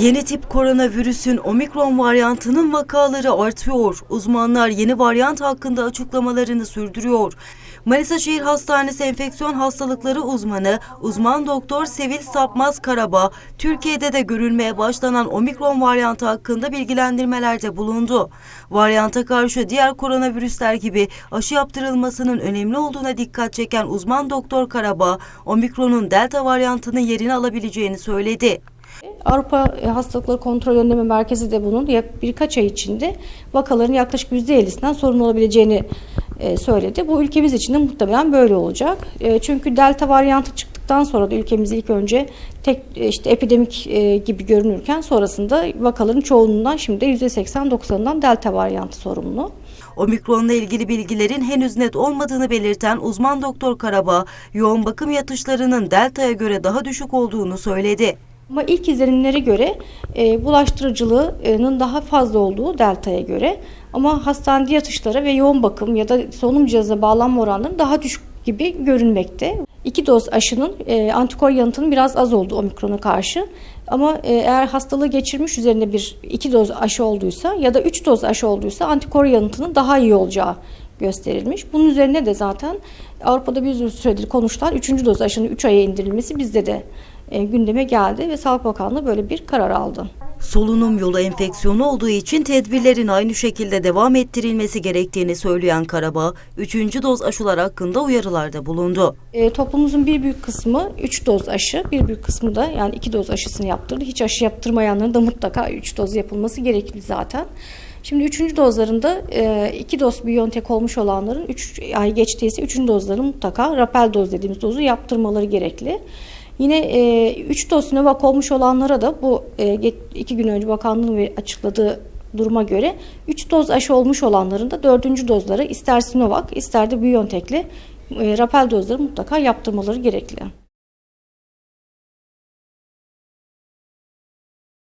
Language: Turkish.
Yeni tip koronavirüsün omikron varyantının vakaları artıyor. Uzmanlar yeni varyant hakkında açıklamalarını sürdürüyor. Manisa Şehir Hastanesi Enfeksiyon Hastalıkları uzmanı uzman doktor Sevil Sapmaz Karaba, Türkiye'de de görülmeye başlanan omikron varyantı hakkında bilgilendirmelerde bulundu. Varyanta karşı diğer koronavirüsler gibi aşı yaptırılmasının önemli olduğuna dikkat çeken uzman doktor Karaba, omikronun delta varyantının yerini alabileceğini söyledi. Avrupa Hastalıkları Kontrol Önleme Merkezi de bunun birkaç ay içinde vakaların yaklaşık %50'sinden sorun olabileceğini e, söyledi. Bu ülkemiz için de muhtemelen böyle olacak. E, Çünkü delta varyantı çıktıktan sonra da ülkemiz ilk önce tek e, işte epidemik e, gibi görünürken sonrasında vakaların çoğunluğundan şimdi %80-90'dan delta varyantı sorumlu. Omikronla ilgili bilgilerin henüz net olmadığını belirten uzman doktor Karaba, yoğun bakım yatışlarının delta'ya göre daha düşük olduğunu söyledi. Ama ilk izlenimlere göre e, bulaştırıcılığının daha fazla olduğu delta'ya göre ama hastanede yatışlara ve yoğun bakım ya da solunum cihazına bağlanma oranları daha düşük gibi görünmekte. İki doz aşının e, antikor yanıtının biraz az olduğu omikrona karşı. Ama e, eğer hastalığı geçirmiş üzerinde bir iki doz aşı olduysa ya da üç doz aşı olduysa antikor yanıtının daha iyi olacağı gösterilmiş. Bunun üzerine de zaten Avrupa'da bir süredir konuşulan 3. doz aşının 3 aya indirilmesi bizde de e, gündeme geldi ve Sağlık Bakanlığı böyle bir karar aldı. Solunum yolu enfeksiyonu olduğu için tedbirlerin aynı şekilde devam ettirilmesi gerektiğini söyleyen Karaba, 3. doz aşılar hakkında uyarılarda bulundu. E, toplumumuzun bir büyük kısmı 3 doz aşı, bir büyük kısmı da yani 2 doz aşısını yaptırdı. Hiç aşı yaptırmayanların da mutlaka 3 doz yapılması gerekli zaten. Şimdi 3. dozlarında 2 doz Biontech olmuş olanların 3 ay geçtiyse 3. dozlarını mutlaka rapel doz dediğimiz dozu yaptırmaları gerekli. Yine 3 doz Sinovac olmuş olanlara da bu 2 gün önce bakanlığın açıkladığı duruma göre 3 doz aşı olmuş olanların da 4. dozları ister Sinovac ister de Biontech'le e, rapel dozları mutlaka yaptırmaları gerekli.